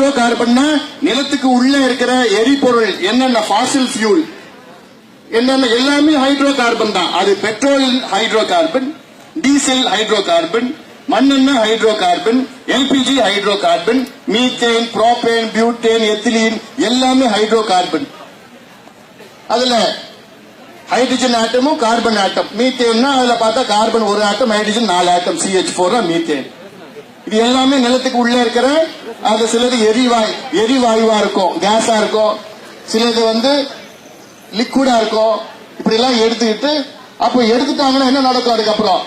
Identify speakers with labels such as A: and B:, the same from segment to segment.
A: Hydro கார்பன்னா நிலத்துக்கு உள்ள இருக்கிற எரிபொருள் என்னென்ன ஃபாசில் ஃபியூல் என்னென்ன எல்லாமே ஹைட்ரோ கார்பன் தான். அது petrol hydrocarbon diesel hydrocarbon மண்ணெண்ண hydrocarbon LPG hydrocarbon methane propane butane ethylene எல்லாமே ஹைட்ரோ கார்பன் அதுல ஹைட்ரஜன் ஆட்டமும் கார்பன் ஆட்டம் மீத்தேன்னா அதுல பார்த்தா கார்பன் ஒரு ஆட்டம் ஹைட்ரஜன் நாலு ஆட்டம் சிஹெச் ஃபோர் மீத்தேன் இது எல்லாமே நிலத்துக்கு உள்ள இருக்கிற அது சிலது எரிவாயு எரிவாயுவா இருக்கும் கேஸா இருக்கும் சிலது வந்து லிக்விடா இருக்கும் இப்படி எல்லாம் எடுத்துக்கிட்டு அப்போ எடுத்துட்டாங்கன்னா என்ன நடக்கும் அதுக்கப்புறம்?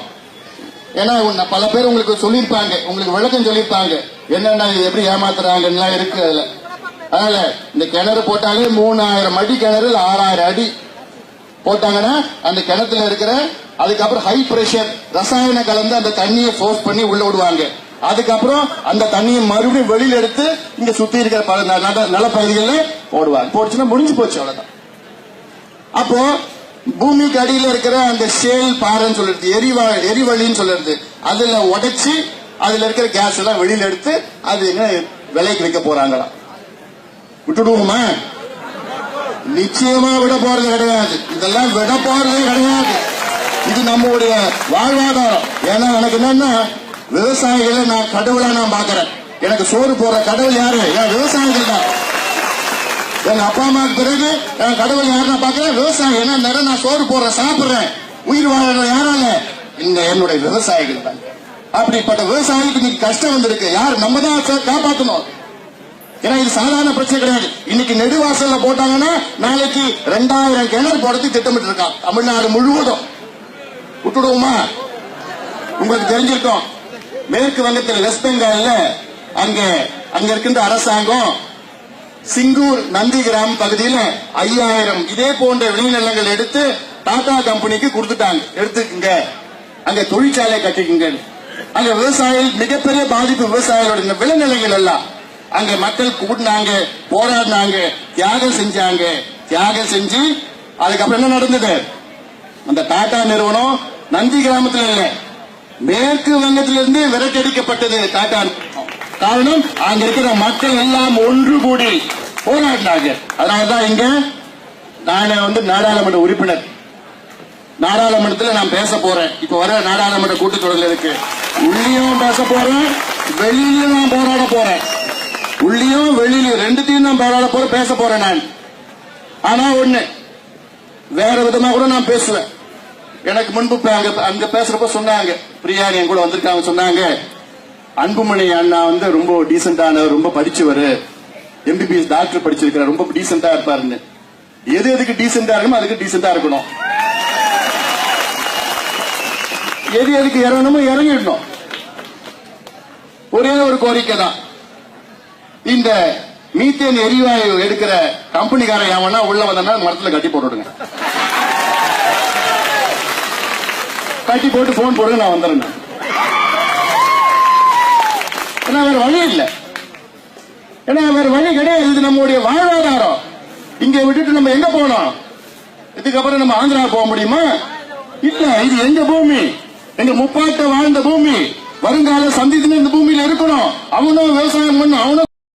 A: ஏன்னா பல பேர் உங்களுக்கு சொல்லியிருப்பாங்க உங்களுக்கு விளக்கம் சொல்லியிருப்பாங்க. என்னென்ன எப்படி ஏமாத்துறாங்கன்னா இருக்கு அதுல. அதனால இந்த கிணறு போட்டாலே மூணாயிரம் அடி கிணறு ஆறாயிரம் அடி. போட்டாங்கன்னா அந்த கிணத்துல இருக்கிற அதுக்கப்புறம் ஹை பிரஷர் ரசாயன கலந்து அந்த தண்ணியை ஃபோர்ஸ் பண்ணி உள்ள விடுவாங்க. அதுக்கப்புறம் அந்த தண்ணியை மறுபடியும் வெளியில எடுத்து இங்க சுத்தி இருக்கிற பல ந- நட- போடுவாங்க. போடுச்சுன்னா முடிஞ்சு போச்சு அவ்வளவுதான். அப்போ பூமிக்கு அடியில் இருக்கிற அந்த ஷேல் பாறைன்னு சொல்றது எரிவா எரிவழின்னு சொல்றது அதுல உடைச்சு அதுல இருக்கிற கேஸ் எல்லாம் வெளியில எடுத்து அது என்ன விலைக்கு வைக்க போறாங்களா விட்டுடுவோமா? நிச்சயமா விட போறது கிடையாது. இதெல்லாம் விட போறதே கிடையாது. இது நம்மளுடைய வாழ்வாதாரம். ஏன்னா எனக்கு என்னன்னா விவசாயிகளை நான் கடவுளா நான் பாக்குறேன் எனக்கு சோறு போற கடவுள் யாரு? என் விவசாயிகள் தான். எங்க அப்பா அம்மாவுக்கு பிறகு என் கடவுள் யாருன்னா பாக்குறேன் விவசாயி என்ன நேரம்? நான் சோறு போடுறேன் சாப்பிடுறேன். உயிர் வாழ யாரால? இந்த என்னுடைய விவசாயிகள் தான். அப்படிப்பட்ட விவசாயிக்கு இன்னைக்கு கஷ்டம் வந்திருக்கு. யார்? நம்ம தான் சார் ஏன்னா இது சாதாரண பிரச்சனை கிடையாது. இன்னைக்கு நெடுவாசல்ல போட்டாங்கன்னா நாளைக்கு ரெண்டாயிரம் கிணறு போடுறதுக்கு திட்டமிட்டு இருக்கான் தமிழ்நாடு முழுவதும். விட்டுடுவோமா? உங்களுக்கு தெரிஞ்சிருக்கோம். மேற்கு வங்கத்தில் வெஸ்ட் பெங்கால்ல அங்க அங்க இருக்கின்ற அரசாங்கம் சிங்கூர் நந்தி கிராம் பகுதியில ஐயாயிரம் இதே போன்ற விளைநிலங்கள் எடுத்து டாடா கம்பெனிக்கு கொடுத்துட்டாங்க. எடுத்துக்கங்க. அங்க தொழிற்சாலை கட்டிக்குங்க. அங்க விவசாயிகள் மிகப்பெரிய பாதிப்பு விவசாயிகளோட இந்த விளைநிலங்கள் எல்லாம். அங்க மக்கள் கூட்டினாங்க போராடினாங்க தியாகம் செஞ்சாங்க. தியாகம் செஞ்சு அதுக்கப்புறம் என்ன நடந்தது? அந்த டாடா நிறுவனம் நந்தி கிராமத்தில் இல்லை. மேற்கு வங்கத்திலிருந்து விரட்டடிக்கப்பட்டது. டாட்டா காரணம் அங்க இருக்கிற மக்கள் எல்லாம் ஒன்று கூடி போராடினாங்க. அதனாலதான் இங்க நான் வந்து நாடாளுமன்ற உறுப்பினர். நாடாளுமன்றத்தில் நான் பேச போறேன். இப்ப வர நாடாளுமன்ற கூட்டத்தொடரில் இருக்கு உள்ளியும் பேச போறேன் வெளியிலும் நான் போராட போறேன். உள்ளியும் வெளியிலும் ரெண்டுத்தையும் நான் போராட போறேன் பேச போறேன் நான். ஆனா ஒண்ணு வேற விதமா கூட நான் பேசுவேன். எனக்கு முன்பு அங்க அங்க பேசுறப்ப சொன்னாங்க. பிரியாணி என் கூட வந்திருக்காங்க சொன்னாங்க. அன்புமணி அண்ணா வந்து ரொம்ப டீசென்டானவர் ரொம்ப படிச்சவர். எம்பிபிஎஸ் டாக்டர் படிச்சிருக்கிறார். ரொம்ப டீசென்டா இருப்பாருன்னு. எது எதுக்கு டீசென்டா இருக்கணும் அதுக்கு டீசென்டா இருக்கணும். எது எதுக்கு இறங்கணுமோ இறங்கிடணும். ஒரே ஒரு கோரிக்கை தான். இந்த மீத்தேன் எரிவாயு எடுக்கிற கம்பெனிக்காரன் எவனா உள்ள வந்தா மரத்துல கட்டி போட்டுடுங்க. கட்டி போட்டு போன் போடுங்க நான் வந்துடுறேன் ஏன்னா வேற வழி இல்லை. ஏன்னா வேற வழி கிடையாது. இது நம்முடைய வாழ்வாதாரம். இங்க விட்டுட்டு நம்ம எங்க போனோம் இதுக்கப்புறம் நம்ம ஆந்திரா போக முடியுமா? இல்ல இது எங்க பூமி? எங்க முப்பாட்ட வாழ்ந்த பூமி. வருங்கால சந்தித்து இந்த பூமியில இருக்கணும். அவனும் விவசாயம் பண்ணும் அவனும்